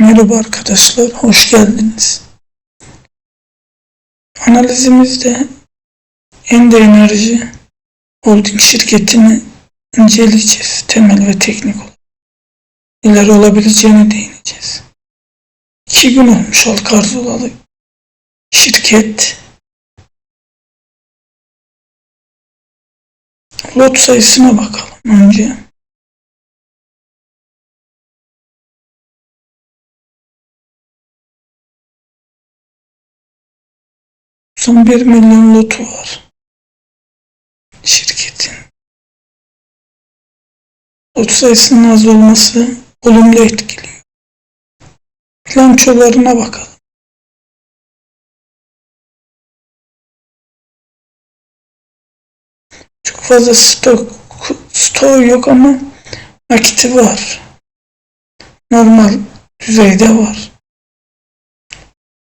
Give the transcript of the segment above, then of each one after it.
Merhaba arkadaşlar, hoş geldiniz. Analizimizde Ende Enerji Holding şirketini inceleyeceğiz. Temel ve teknik olarak. Neler olabileceğine değineceğiz. İki gün olmuş halka arz şirket. Lot sayısına bakalım önce. Son 1 milyon lotu var. Şirketin. Lot sayısının az olması olumlu etkiliyor. Bilançolarına bakalım. Çok fazla stok stok yok ama nakiti var. Normal düzeyde var.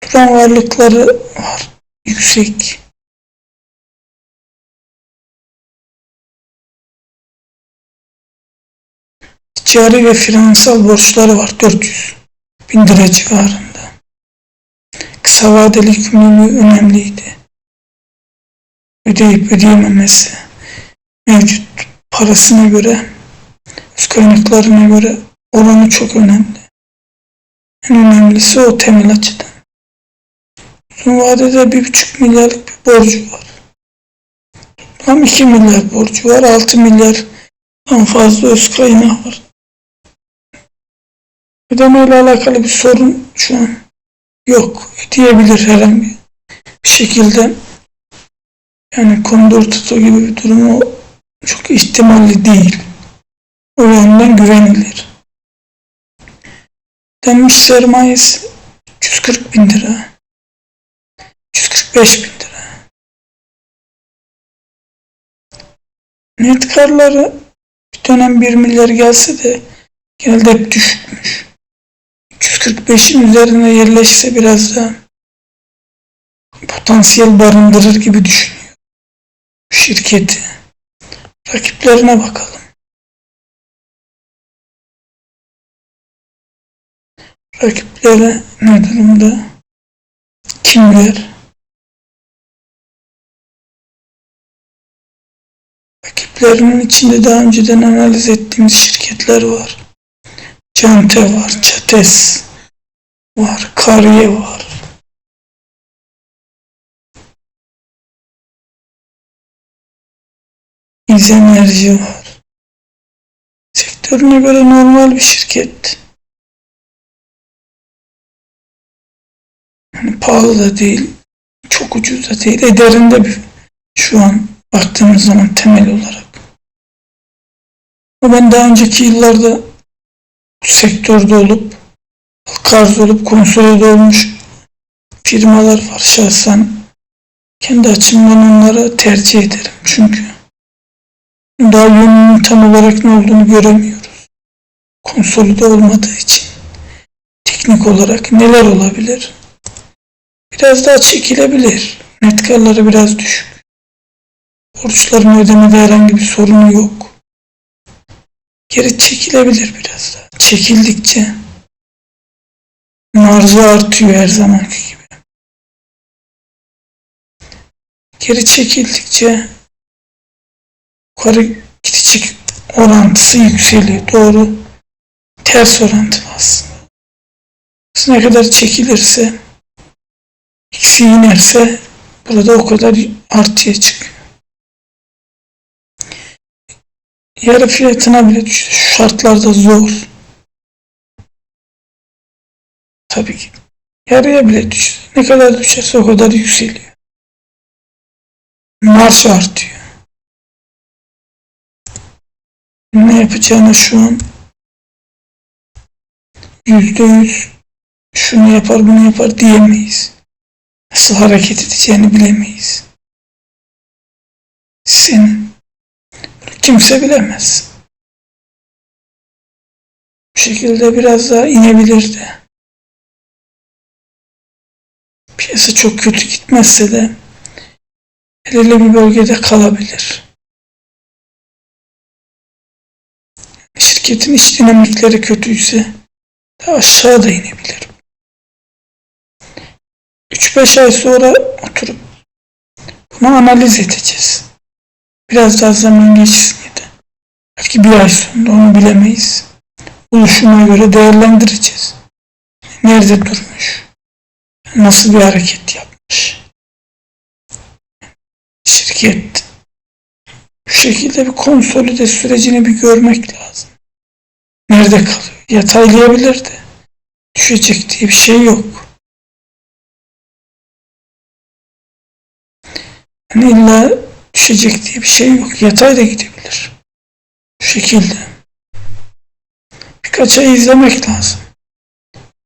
Duran varlıkları var yüksek. Ticari ve finansal borçları var 400 bin lira civarında. Kısa vadeli yükümlülüğü önemliydi. Ödeyip ödeyememesi mevcut parasına göre öz kaynaklarına göre oranı çok önemli. En önemlisi o temel açıdan. Uzun vadede bir buçuk milyarlık bir borcu var. Tam iki milyar borcu var. Altı milyardan fazla öz kaynağı var. Ödemeyle alakalı bir sorun şu an yok. Ödeyebilir herhangi bir şekilde. Yani kondor tutu gibi bir durumu çok ihtimalli değil. O yönden güvenilir. Denmiş sermayesi 140 bin lira. 145 bin lira. Net karları bir dönem 1 milyar gelse de geldi hep düşükmüş. 245'in üzerine yerleşse biraz da potansiyel barındırır gibi düşünüyor. Şirketi. Rakiplerine bakalım. Rakipleri ne durumda? Kimler? Rakiplerinin içinde daha önceden analiz ettiğimiz şirketler var. Cante var, Çates var, Kariye var. İz Enerji var. Sektörüne göre normal bir şirket. Yani pahalı da değil, çok ucuz da değil, ederinde bir şu an baktığımız zaman temel olarak. Ama ben daha önceki yıllarda sektörde olup halka arz olup konsolide olmuş firmalar var şahsen. Kendi açımdan onları tercih ederim. Çünkü daha yönünün tam olarak ne olduğunu göremiyoruz. Konsolide olmadığı için. Teknik olarak neler olabilir? Biraz daha çekilebilir. Net karları biraz düşük. Borçların ödemede herhangi bir sorunu yok. Geri çekilebilir biraz daha. Çekildikçe marjı artıyor her zamanki gibi. Geri çekildikçe yukarı gidecek orantısı yükseliyor. Doğru. Ters orantılı aslında. Ne kadar çekilirse eksi inerse burada o kadar artıya çıkıyor. Yarı fiyatına bile. Şu şartlarda zor. Tabii ki. Yarıya bile düştü. Ne kadar düşerse o kadar yükseliyor. Marş artıyor. Ne yapacağını şu an yüzde yüz şunu yapar bunu yapar diyemeyiz. Nasıl hareket edeceğini bilemeyiz. Senin kimse bilemez. Bu şekilde biraz daha inebilirdi. Piyasa çok kötü gitmezse de belirli bir bölgede kalabilir. Şirketin iş dinamikleri kötüyse ve aşağı da inebilir. 3-5 ay sonra oturup bunu analiz edeceğiz. Biraz daha zaman ya da belki bir ay sonra onu bilemeyiz. Oluşuma göre değerlendireceğiz. Nerede durmuş? Nasıl bir hareket yapmış? Şirket bu şekilde bir konsolide sürecini bir görmek lazım. Nerede kalıyor? Yataylayabilir de. Düşecek diye bir şey yok. Hani illa düşecek diye bir şey yok. Yatay da gidebilir. Bu şekilde. Birkaç ay izlemek lazım.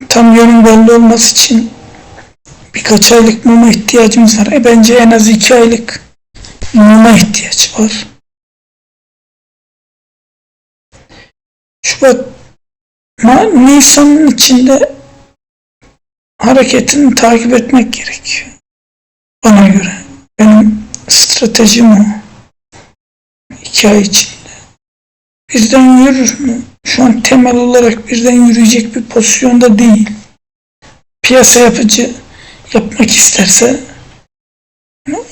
Tam yönün belli olması için birkaç aylık muma ihtiyacımız var. E bence en az iki aylık muma ihtiyaç var. Şubat Nisan'ın içinde hareketini takip etmek gerekiyor. Bana göre. Benim stratejim o. İki ay içinde. Birden yürür mü? Şu an temel olarak birden yürüyecek bir pozisyonda değil. Piyasa yapıcı yapmak isterse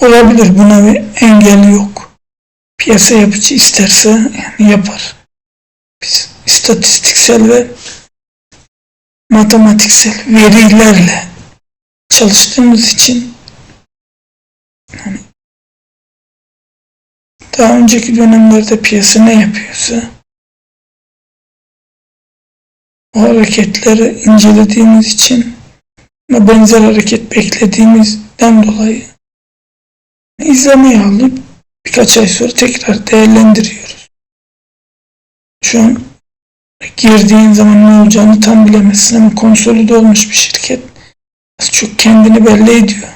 olabilir. Buna bir engel yok. Piyasa yapıcı isterse yani yapar. Biz istatistiksel ve matematiksel verilerle çalıştığımız için yani daha önceki dönemlerde piyasa ne yapıyorsa o hareketleri incelediğimiz için ve benzer hareket beklediğimizden dolayı izlemeyi alıp birkaç ay sonra tekrar değerlendiriyoruz. Şu an girdiğin zaman ne olacağını tam bilemezsin ama konsolide olmuş bir şirket çok kendini belli ediyor.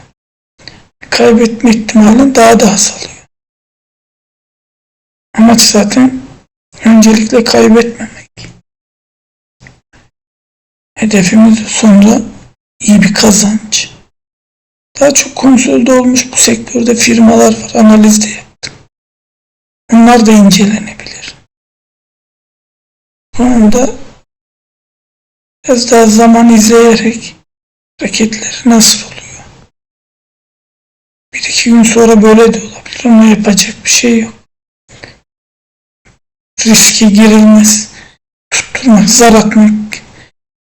Kaybetme ihtimalin daha da azalıyor. Amaç zaten öncelikle kaybetmemek. Hedefimiz sonra iyi bir kazanç. Daha çok konsolide olmuş bu sektörde firmalar var. Analiz de yaptım. Onlar da incelenebilir. Bu anda biraz daha zaman izleyerek hareketleri nasıl oluyor? Bir iki gün sonra böyle de olabilir. Ona yapacak bir şey yok. Riske girilmez. Tutturmak, zar atmak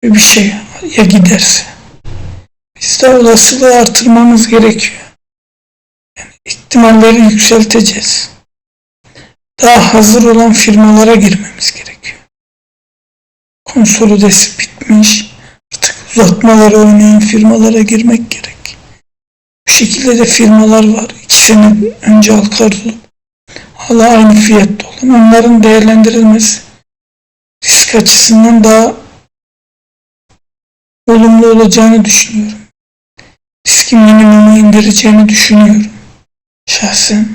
bir şey ya giderse. Biz de olasılığı artırmamız gerekiyor. Yani ihtimalleri yükselteceğiz. Daha hazır olan firmalara girmemiz gerekiyor. Konsolidesi bitmiş, artık uzatmaları oynayan firmalara girmek gerek. Bu şekilde de firmalar var. İki sene önce halka hala aynı fiyatta olan onların değerlendirilmesi risk açısından daha olumlu olacağını düşünüyorum. Riski minimuma indireceğini düşünüyorum. Şahsen.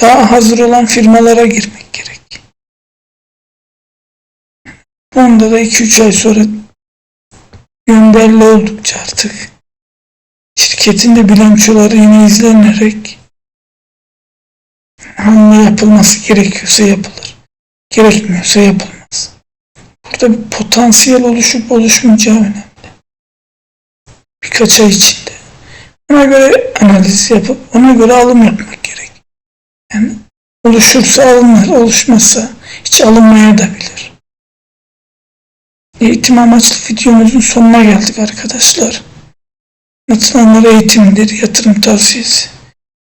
Daha hazır olan firmalara girmek gerek. Onda da 2-3 ay sonra yön belli oldukça artık şirketin de bilançoları yine izlenerek hamle yapılması gerekiyorsa yapılır. Gerekmiyorsa yapılmaz. Burada bir potansiyel oluşup oluşmayacağı önemli. Birkaç ay içinde. Ona göre analiz yapıp ona göre alım yapmak gerek. Yani oluşursa alınır, oluşmazsa hiç alınmaya. Eğitim amaçlı videomuzun sonuna geldik arkadaşlar. Anlatılanlar eğitimdir, yatırım tavsiyesi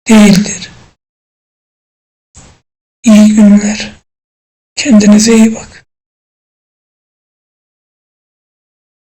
değildir. İyi günler. Kendinize iyi bakın.